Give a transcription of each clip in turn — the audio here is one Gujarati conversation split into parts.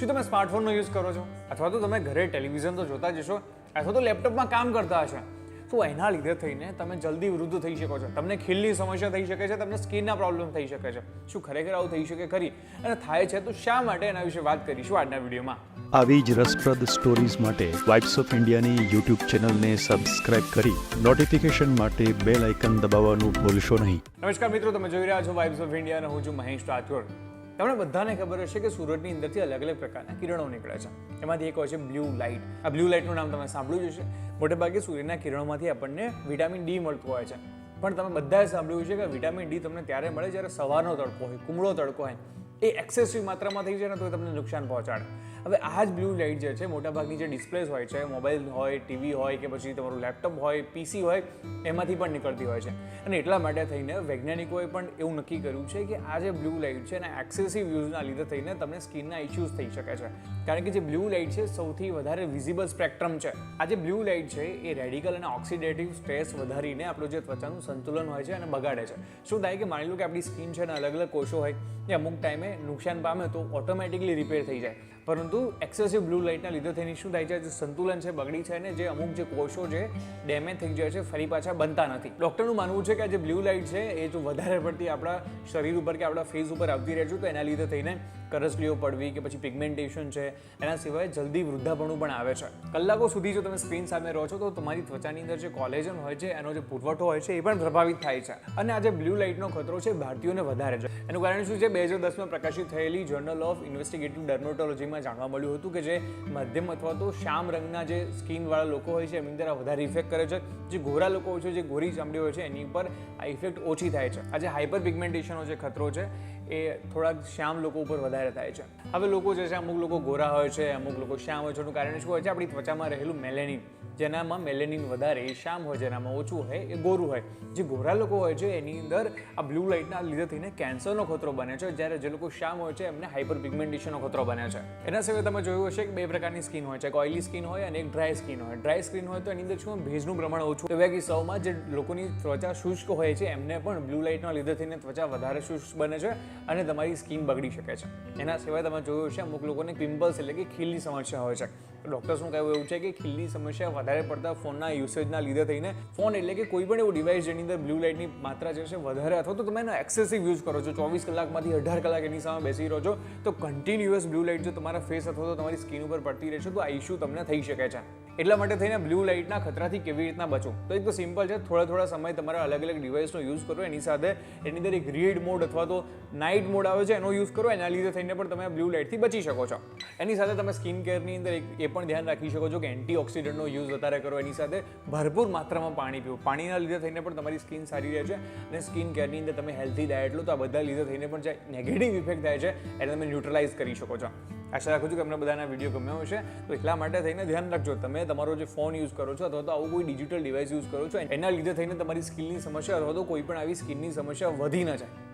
શું તમે સ્માર્ટફોનનો યુઝ કરો છો? અથવા તો તમે ઘરે ટેલિવિઝન તો જોતા જશો અથવા તો લેપટોપમાં કામ કરતા હશે. તો એના લીધે થઈને તમે જલ્દી વૃદ્ધ થઈ શકો છો. તમને ખીલની સમસ્યા થઈ શકે છે તમને સ્કિનના પ્રોબ્લેમ થઈ શકે છે. શું ખરેખર આવું થઈ શકે? ખરી. અને થાય છે તો શા માટે એના વિશે વાત કરીશું આજના વિડીયોમાં? આવી જ રસપ્રદ સ્ટોરીઝ માટે વાઇબ્સ ઓફ ઇન્ડિયાની યુટ્યુબ ચેનલને સબસ્ક્રાઇબ કરી નોટિફિકેશન માટે બેલ આઇકન દબાવવાનું ભૂલશો નહીં. નમસ્કાર મિત્રો તમે જોઈ રહ્યા છો વાઇબ્સ ઓફ ઇન્ડિયા અને હું છું મહેશ રાઠોડ. તમને બધાને ખબર હશે કે સુરતની અંદરથી અલગ અલગ પ્રકારના કિરણો નીકળે છે. એમાંથી એક હોય છે બ્લુ લાઇટ. આ બ્લુ લાઇટનું નામ તમે સાંભળ્યું જ હશે. મોટે ભાગે સૂર્યના કિરણોમાંથી આપણને વિટામિન ડી મળતું હોય છે. પણ તમે બધાએ સાંભળ્યું છે કે વિટામિન ડી તમને ત્યારે મળે જ્યારે સવારનો તડકો હોય, કુમળો તડકો હોય. એ એક્સેસિવ માત્રામાં થઈ જાય ને તો એ તમને નુકસાન પહોંચાડે. હવે આ જ બ્લુ લાઇટ જે છે, મોટાભાગની જે ડિસ્પ્લેસ હોય છે, મોબાઈલ હોય, ટીવી હોય કે પછી તમારું લેપટોપ હોય પીસી હોય, એમાંથી પણ નીકળતી હોય છે. અને એટલા માટે થઈને વૈજ્ઞાનિકોએ પણ એવું નક્કી કર્યું છે કે આ જે બ્લુ લાઇટ છે એના એક્સેસિવ યુઝના લીધે થઈને તમને સ્કિનના ઇશ્યુઝ થઈ શકે છે. કારણ કે જે બ્લુ લાઇટ છે સૌથી વધારે વિઝિબલ સ્પેક્ટ્રમ છે. આ જે બ્લુ લાઇટ છે એ રેડિકલ અને ઓક્સિડેટિવ સ્ટ્રેસ વધારીને આપણું જે ત્વચાનું સંતુલન હોય છે અને બગાડે છે. શું થાય કે માની લો કે આપણી સ્કિન છે ને અલગ અલગ કોષો હોય, એ અમુક ટાઈમે નુકસાન પામે તો ઓટોમેટિકલી રિપેર થઈ જાય. પરંતુ એક્સેસિવ બ્લુ લાઇટના લીધે થઈને શું થાય છે, જે સંતુલન છે, બગડી છે ને જે અમુક જે કોષો છે ડેમેજ થઈ જાય છે, ફરી પાછા બનતા નથી. ડૉક્ટરનું માનવું છે કે જે બ્લુ લાઇટ છે, એ જો વધારે પડતી આપણા શરીર ઉપર કે આપણા ફેસ ઉપર આવતી રહે છે, તો એના લીધે થઈને કરસલીઓ પડવી કે પછી પિગમેન્ટેશન છે, એના સિવાય જલ્દી વૃદ્ધાપણું પણ આવે છે. કલાકો સુધી જો તમે સ્ક્રીન સામે રહો છો, તો તમારી ત્વચાની અંદર જે કોલેજન હોય છે, એનો જે પુરવઠો હોય છે, એ પણ પ્રભાવિત થાય છે. અને આ જે બ્લુ લાઇટનો ખતરો છે, ભારતીયોને વધારે છે. એનું કારણ શું છે? બે હજાર દસમાં પ્રકાશિત થયેલી જર્નલ ઓફ ઇન્વેસ્ટિગેટિવ ડર્મેટોલોજીમાં જાણવા મળ્યું હતું કે જે મધ્યમ અથવા તો શ્યામ રંગના જે સ્કિનવાળા લોકો હોય છે, એમની અંદર આ વધારે ઇફેક્ટ કરે છે. જે ગોરા લોકો હોય છે, જે ગોરી ચામડી હોય છે, એની ઉપર આ ઇફેક્ટ ઓછી થાય છે. આ જે હાઇપર પિગમેન્ટેશનનો જે ખતરો છે એ થોડાક શ્યામ લોકો ઉપર વધારે થાય છે. હવે લોકો જે છે, અમુક લોકો ગોરા હોય છે, અમુક લોકો શ્યામ હોય છે, એનું કારણ શું હોય છે, આપણી ત્વચામાં રહેલું મેલેનિન જેનામાં મેલેનિન વધારે, એ શ્યામ હોય, જેનામાં ઓછું હોય, એ ગોરું હોય. જે ગોરા લોકો હોય છે, એની અંદર આ બ્લુ લાઇટના લીધે થઈને કેન્સરનો ખતરો બને છે. જ્યારે જે લોકો શ્યામ હોય છે, એમને હાઇપર પિગમેન્ટેશનનો ખતરો બને છે. એના સિવાય તમે જોયું હશે કે બે પ્રકારની સ્કિન હોય છે, એક ઓઇલી સ્કિન હોય અને એક ડ્રાય સ્કિન હોય. ડ્રાય સ્કિન હોય તો એની અંદર શું ભેજનું પ્રમાણ ઓછું. એવા કિસ્સાઓમાં જે લોકોની ત્વચા શુષ્ક હોય છે, એમને પણ બ્લુ લાઇટના લીધે થઈને ત્વચા વધારે શુષ્ક બને છે. અને તમારી સ્કિન બગડી શકે છે. એના સિવાય તમે જોયું હશે, અમુક લોકોને પિમ્પલ્સ એટલે કે ખીલની સમસ્યા હોય છે. ડૉક્ટર્સનું કહેવું એવું છે કે ખીલની સમસ્યા વધારે પડતા ફોનના યુસેજના લીધે થઈને ફોન એટલે કે કોઈ પણ એવું ડિવાઇસ જેની અંદર બ્લુ લાઇટની માત્રા જે છે વધારે અથવા તો તમે એનો એક્સેસિવ યુઝ કરો છો. ચોવીસ કલાકમાંથી અઢાર કલાક એની સામે બેસી રહો છો, તો કન્ટિન્યુઅસ બ્લુ લાઇટ જો તમારા ફેસ અથવા તો તમારી સ્કિન ઉપર પડતી રહેશે, તો આ ઇશ્યુ તમને થઈ શકે છે. એટલા માટે થઈને બ્લુ લાઇટના ખતરાથી કેવી રીતના બચો? તો એક તો સિમ્પલ છે, થોડા થોડા સમય તમારા અલગ અલગ ડિવાઇસનો યુઝ કરો. એની સાથે એની અંદર એક રીડ મોડ અથવા તો નાઇટ મોડ આવે છે, એનો યુઝ કરો, એના લીધે થઈને પણ તમે બ્લુ લાઇટથી બચી શકો છો. એની સાથે તમે સ્કિન કેરની અંદર એ પણ ધ્યાન રાખી શકો છો કે એન્ટીઓક્સિડન્ટનો યુઝ વધારે કરો. એની સાથે ભરપૂર માત્રામાં પાણી પીવો. પાણીના લીધે થઈને પણ તમારી સ્કિન સારી રહે છે અને સ્કિન કેરની અંદર તમે હેલ્ધી ડાયટ લો તો આ બધા લીધે થઈને પણ જે નેગેટિવ ઇફેક્ટ થાય છે એને તમે ન્યુટ્રલાઇઝ કરી શકો છો. આશા રાખું છું કે તમને બધાના વીડિયો ગમ્યો હશે. તો એટલા માટે થઈને ધ્યાન રાખજો. તમે તમારો જે ફોન યુઝ કરો છો અથવા તો આવું કોઈ ડિજિટલ ડિવાઇસ યુઝ કરો છો, એના લીધે થઈને તમારી સ્કિનની સમસ્યા અથવા તો કોઈ પણ આવી સ્કિનની સમસ્યા વધી ન જાય.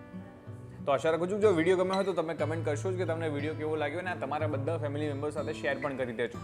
તો આશા રાખું છું જો વીડિયો ગમ્યો હોય તો તમે કમેન્ટ કરશો જ કે તમને વીડિયો કેવો લાગ્યો અને તમારા બધા ફેમિલી મેમ્બર સાથે શેર પણ કરી દેજો.